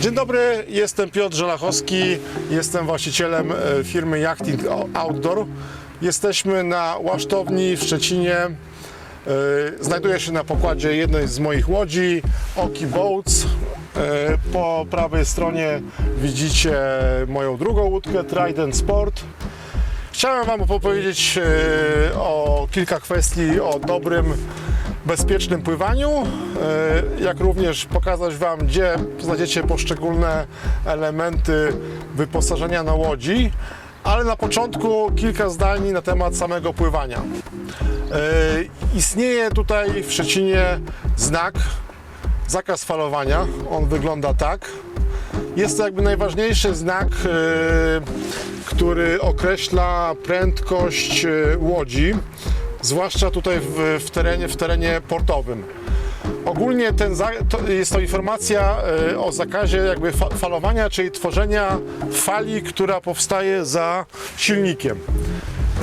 Dzień dobry, jestem Piotr Żelachowski, jestem właścicielem e, firmy Yachting Outdoor. Jesteśmy na łasztowni w Szczecinie. E, Znajduję się na pokładzie jednej z moich łodzi, Oki Boats. E, Po prawej stronie widzicie moją drugą łódkę, Trident Sport. Chciałem Wam opowiedzieć o kilka kwestii o dobrym, bezpiecznym pływaniu, e, jak również pokazać Wam, gdzie znajdziecie poszczególne elementy wyposażenia na łodzi, ale na początku kilka zdań na temat samego pływania. E, Istnieje tutaj w Szczecinie znak, zakaz falowania. On wygląda tak. Jest to jakby najważniejszy znak, e, który określa prędkość łodzi, zwłaszcza tutaj w, w, terenie, w terenie portowym. Ogólnie ten, to jest to informacja e, o zakazie jakby fa- falowania, czyli tworzenia fali, która powstaje za silnikiem.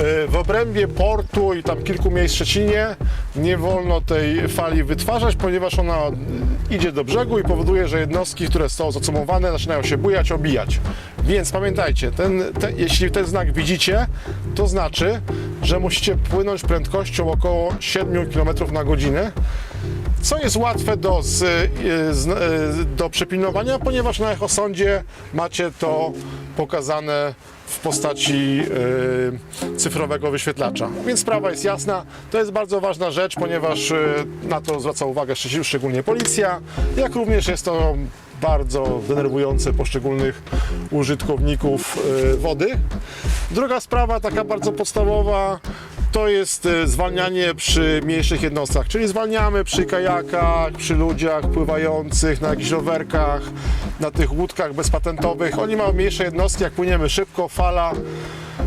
E, W obrębie portu i tam kilku miejsc w Szczecinie nie wolno tej fali wytwarzać, ponieważ ona idzie do brzegu i powoduje, że jednostki, które są zacumowane, zaczynają się bujać, obijać. Więc pamiętajcie, ten, te, jeśli ten znak widzicie, to znaczy, że musicie płynąć prędkością około 7 km na godzinę co jest łatwe do, z, z, do przepilnowania, ponieważ na echosądzie macie to pokazane w postaci e, cyfrowego wyświetlacza. Więc sprawa jest jasna. To jest bardzo ważna rzecz, ponieważ e, na to zwraca uwagę szczególnie policja, jak również jest to bardzo denerwujące poszczególnych użytkowników e, wody. Druga sprawa, taka bardzo podstawowa, to jest e, zwalnianie przy mniejszych jednostkach, czyli zwalniamy przy kajakach, przy ludziach pływających, na jakichś rowerkach, na tych łódkach bezpatentowych. Oni mają mniejsze jednostki, jak płyniemy szybko, fala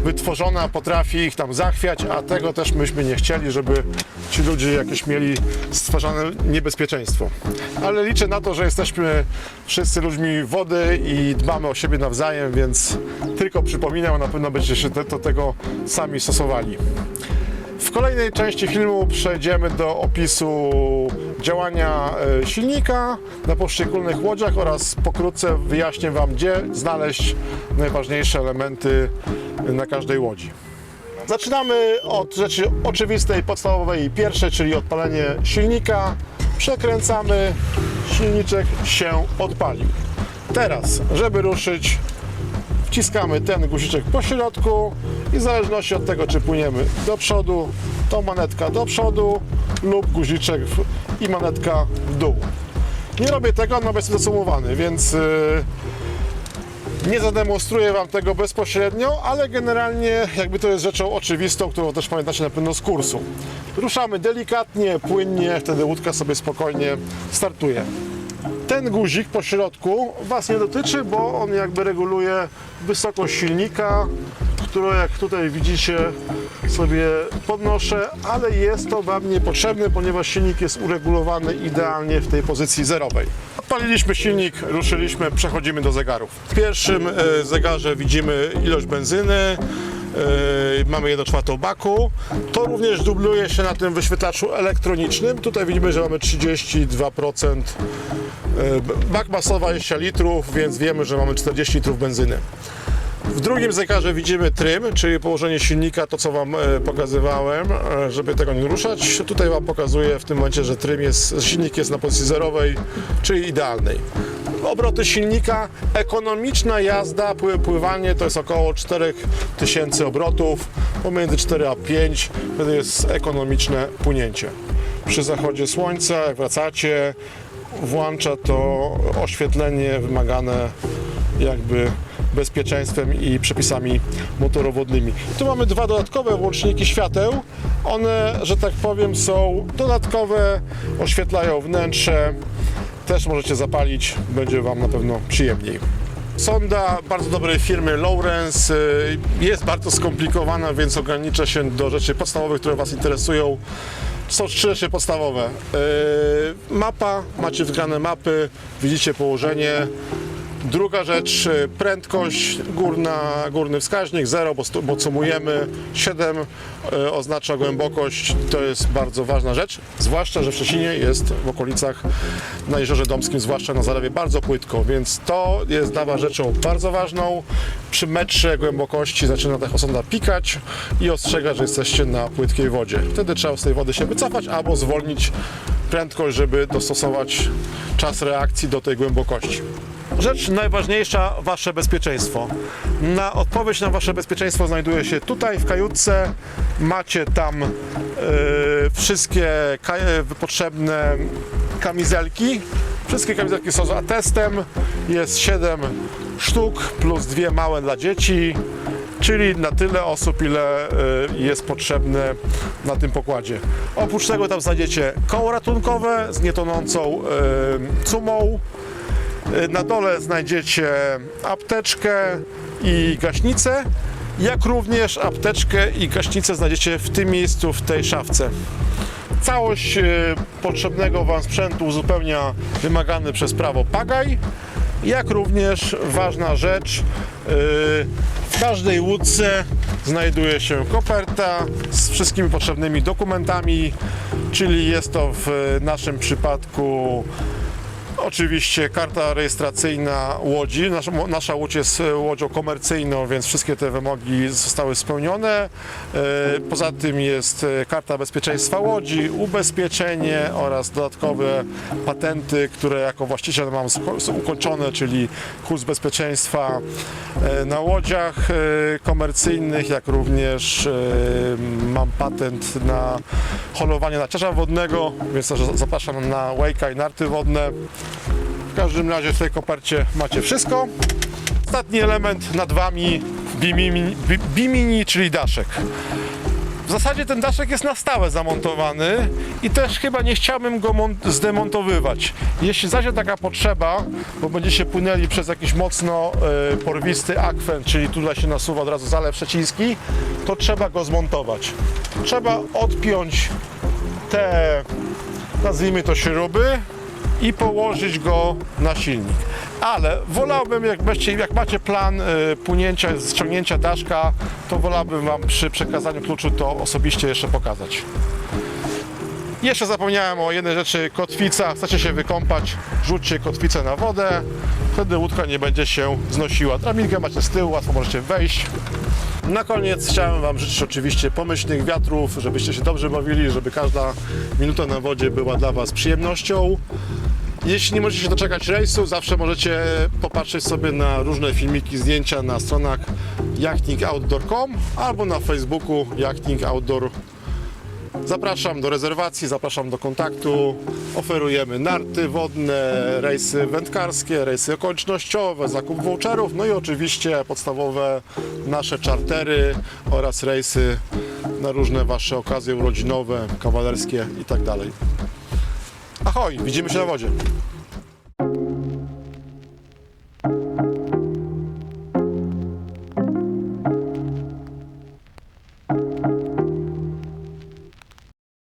wytworzona potrafi ich tam zachwiać, a tego też myśmy nie chcieli, żeby ci ludzie jakieś mieli stwarzane niebezpieczeństwo. Ale liczę na to, że jesteśmy wszyscy ludźmi wody i dbamy o siebie nawzajem, więc tylko przypominam, na pewno będziecie się do, tego sami stosowali. W kolejnej części filmu przejdziemy do opisu działania e, silnika na poszczególnych łodziach oraz pokrótce wyjaśnię Wam, gdzie znaleźć najważniejsze elementy na każdej łodzi. Zaczynamy od rzeczy oczywistej, podstawowej pierwszej, czyli odpalenie silnika. Przekręcamy, silniczek się odpalił. Teraz, żeby ruszyć, wciskamy ten guziczek po środku i w zależności od tego, czy płyniemy do przodu, to manetka do przodu lub guziczek i manetka w dół. Nie robię tego, no bo jestem zasumowany, więc yy, nie zademonstruję Wam tego bezpośrednio, ale generalnie jakby to jest rzeczą oczywistą, którą też pamiętacie na pewno z kursu. Ruszamy delikatnie, płynnie, wtedy łódka sobie spokojnie startuje. Ten guzik po środku Was nie dotyczy, bo on jakby reguluje wysokość silnika, którą jak tutaj widzicie sobie podnoszę, ale jest to Wam niepotrzebne, ponieważ silnik jest uregulowany idealnie w tej pozycji zerowej. Odpaliliśmy silnik, ruszyliśmy, przechodzimy do zegarów. W pierwszym e, zegarze widzimy ilość benzyny, e, mamy 1 czwartą baku. To również dubluje się na tym wyświetlaczu elektronicznym. Tutaj widzimy, że mamy 32%. e, Bak ma 120 litrów, więc wiemy, że mamy 40 litrów benzyny. W drugim zegarze widzimy trym, czyli położenie silnika, to co Wam e, pokazywałem, e, żeby tego nie ruszać. Tutaj Wam pokazuję w tym momencie, że trym jest, silnik jest na pozycji zerowej, czyli idealnej. Obroty silnika, ekonomiczna jazda, pły- pływanie to jest około 4000 obrotów, pomiędzy 4 a 5 wtedy jest ekonomiczne płynięcie. Przy zachodzie słońca, jak wracacie, włącza to oświetlenie wymagane jakby bezpieczeństwem i przepisami motorowodnymi. Tu mamy dwa dodatkowe włączniki świateł. One, że tak powiem, są dodatkowe, oświetlają wnętrze. Też możecie zapalić, będzie Wam na pewno przyjemniej. Sonda bardzo dobrej firmy Lawrence y, jest bardzo skomplikowana, więc ograniczę się do rzeczy podstawowych, które Was interesują. Są trzy rzeczy podstawowe. Yy, Mapa, macie wgrane mapy, widzicie położenie. Druga rzecz, y, prędkość, górna, górny wskaźnik 0, bo, bo sumujemy 7 e, oznacza głębokość, to jest bardzo ważna rzecz, zwłaszcza, że w Szczecinie jest w okolicach na Jeziorze Domskim, zwłaszcza na zalewie, bardzo płytko, więc to jest dla Was rzeczą bardzo ważną. Przy metrze głębokości zaczyna ta osonda pikać i ostrzega, że jesteście na płytkiej wodzie. Wtedy trzeba z tej wody się wycofać albo zwolnić prędkość, żeby dostosować czas reakcji do tej głębokości. Rzecz najważniejsza, wasze bezpieczeństwo. Na odpowiedź na wasze bezpieczeństwo znajduje się tutaj w kajutce. Macie tam e, wszystkie e, potrzebne kamizelki. Wszystkie kamizelki są z atestem. Jest 7 sztuk plus dwie małe dla dzieci. Czyli na tyle osób, ile e, jest potrzebne na tym pokładzie. Oprócz tego tam znajdziecie koło ratunkowe z nietonącą cumą, na dole znajdziecie apteczkę i gaśnicę, jak również apteczkę i gaśnicę znajdziecie w tym miejscu, w tej szafce. Całość e, potrzebnego Wam sprzętu uzupełnia wymagany przez prawo pagaj, jak również ważna rzecz, e, w każdej łódce znajduje się koperta z wszystkimi potrzebnymi dokumentami, czyli jest to w naszym przypadku Oczywiście karta rejestracyjna łodzi. Nasza, nasza łódź jest e, łodzią komercyjną, więc wszystkie te wymogi zostały spełnione. E, Poza tym jest e, karta bezpieczeństwa łodzi, ubezpieczenie oraz dodatkowe patenty, które jako właściciel mam ukończone, czyli kurs bezpieczeństwa na łodziach komercyjnych, jak również mam patent na holowanie narciarza wodnego, więc też zapraszam na łejka i narty wodne. W każdym razie w tej kopercie macie wszystko. Ostatni element nad Wami bimini, bi- bimini czyli daszek. W zasadzie ten daszek jest na stałe zamontowany i też chyba nie chciałbym go mon- zdemontowywać. Jeśli zajdzie taka potrzeba, bo będziecie płynęli przez jakiś mocno e, porwisty akwen, czyli tutaj się nasuwa od razu Zalew Szczeciński, to trzeba go zmontować. Trzeba odpiąć te, nazwijmy to śruby i położyć go na silnik. Ale wolałbym, jak, będziecie, jak macie plan y, płynięcia, ściągnięcia daszka, to wolałbym Wam przy przekazaniu kluczu to osobiście jeszcze pokazać. Jeszcze zapomniałem o jednej rzeczy, kotwica. Chcecie się wykąpać, rzućcie kotwicę na wodę, wtedy łódka nie będzie się znosiła. Drabinkę macie z tyłu, łatwo możecie wejść. Na koniec chciałem Wam życzyć oczywiście pomyślnych wiatrów, żebyście się dobrze bawili, żeby każda minuta na wodzie była dla Was przyjemnością. Jeśli nie możecie się doczekać rejsu, zawsze możecie popatrzeć sobie na różne filmiki, zdjęcia na stronach yachtingoutdoor.com albo na Facebooku Yachting Outdoor. Zapraszam do rezerwacji, zapraszam do kontaktu. Oferujemy narty wodne, rejsy wędkarskie, rejsy okolicznościowe, zakup voucherów, no i oczywiście podstawowe nasze czartery oraz rejsy na różne Wasze okazje urodzinowe, kawalerskie i tak. Ahoj, widzimy się na wodzie.